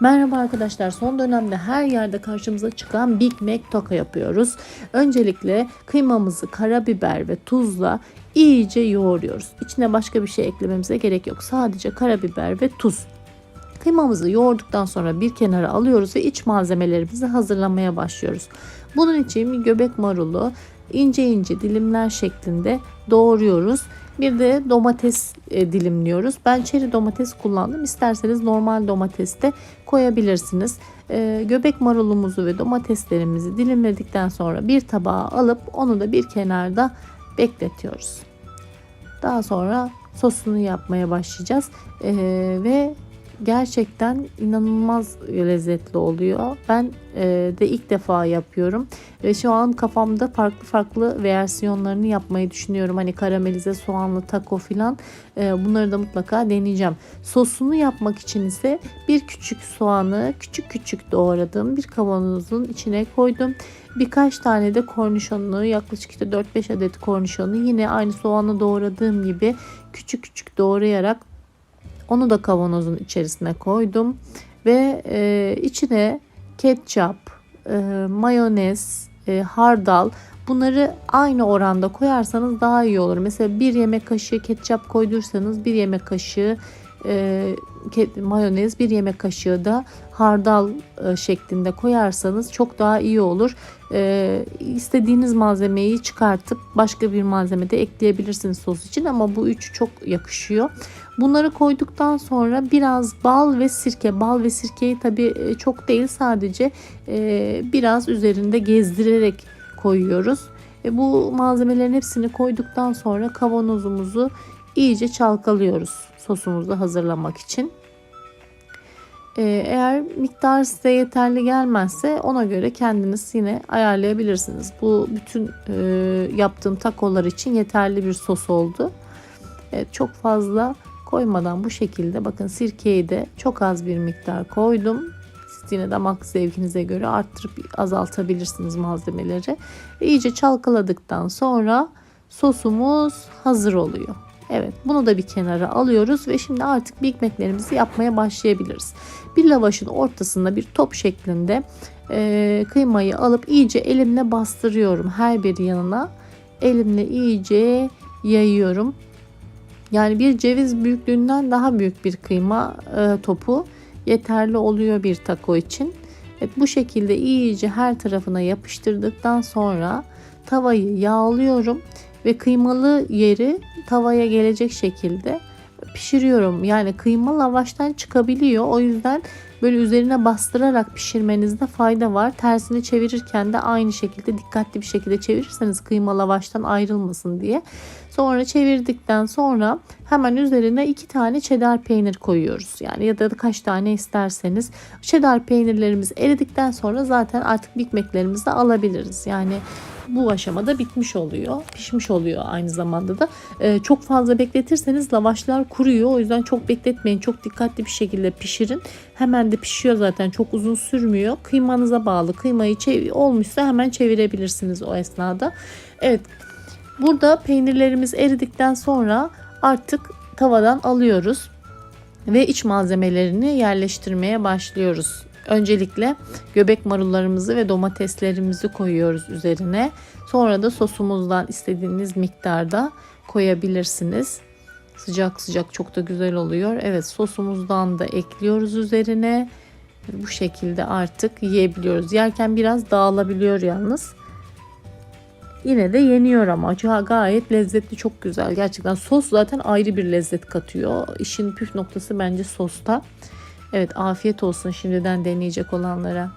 Merhaba arkadaşlar. Son dönemde her yerde karşımıza çıkan Big Mac toka yapıyoruz. Öncelikle kıymamızı karabiber ve tuzla iyice yoğuruyoruz. İçine başka bir şey eklememize gerek yok. Sadece karabiber ve tuz. Kıymamızı yoğurduktan sonra bir kenara alıyoruz ve iç malzemelerimizi hazırlamaya başlıyoruz. Bunun için göbek marulu ince ince dilimler şeklinde doğruyoruz. Bir de domates e, dilimliyoruz. Ben çeri domates kullandım. İsterseniz normal domates de koyabilirsiniz. E, göbek marulumuzu ve domateslerimizi dilimledikten sonra bir tabağa alıp onu da bir kenarda bekletiyoruz. Daha sonra sosunu yapmaya başlayacağız. E, ve gerçekten inanılmaz lezzetli oluyor. Ben e, de ilk defa yapıyorum ve şu an kafamda farklı farklı versiyonlarını yapmayı düşünüyorum. Hani karamelize soğanlı taco filan e, bunları da mutlaka deneyeceğim. Sosunu yapmak için ise bir küçük soğanı küçük küçük doğradım. Bir kavanozun içine koydum. Birkaç tane de kornişonlu yaklaşık işte 4-5 adet kornişonu yine aynı soğanı doğradığım gibi küçük küçük doğrayarak onu da kavanozun içerisine koydum ve e, içine ketçap, e, mayonez, e, hardal bunları aynı oranda koyarsanız daha iyi olur. Mesela bir yemek kaşığı ketçap koydursanız bir yemek kaşığı e, mayonez bir yemek kaşığı da hardal e, şeklinde koyarsanız çok daha iyi olur. E, istediğiniz malzemeyi çıkartıp başka bir malzeme de ekleyebilirsiniz sos için ama bu üçü çok yakışıyor. Bunları koyduktan sonra biraz bal ve sirke. Bal ve sirkeyi tabi e, çok değil sadece e, biraz üzerinde gezdirerek koyuyoruz. E, bu malzemelerin hepsini koyduktan sonra kavanozumuzu iyice çalkalıyoruz sosumuzu hazırlamak için. Eğer miktar size yeterli gelmezse ona göre kendiniz yine ayarlayabilirsiniz. Bu bütün yaptığım takolar için yeterli bir sos oldu. Evet, çok fazla koymadan bu şekilde bakın sirkeyi de çok az bir miktar koydum. Siz yine damak zevkinize göre arttırıp azaltabilirsiniz malzemeleri. Ve iyice çalkaladıktan sonra sosumuz hazır oluyor. Evet bunu da bir kenara alıyoruz ve şimdi artık Big Mac'lerimizi yapmaya başlayabiliriz. Bir lavaşın ortasında bir top şeklinde e, kıymayı alıp iyice elimle bastırıyorum her bir yanına. Elimle iyice yayıyorum. Yani bir ceviz büyüklüğünden daha büyük bir kıyma e, topu yeterli oluyor bir taco için. Evet, bu şekilde iyice her tarafına yapıştırdıktan sonra tavayı yağlıyorum ve kıymalı yeri tavaya gelecek şekilde pişiriyorum. Yani kıyma lavaştan çıkabiliyor. O yüzden böyle üzerine bastırarak pişirmenizde fayda var. Tersini çevirirken de aynı şekilde dikkatli bir şekilde çevirirseniz kıyma lavaştan ayrılmasın diye. Sonra çevirdikten sonra hemen üzerine iki tane cheddar peynir koyuyoruz. Yani ya da kaç tane isterseniz. Cheddar peynirlerimiz eridikten sonra zaten artık de alabiliriz. Yani bu aşamada bitmiş oluyor. Pişmiş oluyor aynı zamanda da. Ee, çok fazla bekletirseniz lavaşlar kuruyor. O yüzden çok bekletmeyin. Çok dikkatli bir şekilde pişirin. Hemen de pişiyor zaten. Çok uzun sürmüyor. Kıymanıza bağlı. Kıymayı olmuşsa hemen çevirebilirsiniz o esnada. Evet. Burada peynirlerimiz eridikten sonra artık tavadan alıyoruz ve iç malzemelerini yerleştirmeye başlıyoruz. Öncelikle göbek marullarımızı ve domateslerimizi koyuyoruz üzerine. Sonra da sosumuzdan istediğiniz miktarda koyabilirsiniz. Sıcak sıcak çok da güzel oluyor. Evet sosumuzdan da ekliyoruz üzerine. Bu şekilde artık yiyebiliyoruz. Yerken biraz dağılabiliyor yalnız. Yine de yeniyor ama gayet lezzetli çok güzel. Gerçekten sos zaten ayrı bir lezzet katıyor. İşin püf noktası bence sosta. Evet afiyet olsun şimdiden deneyecek olanlara.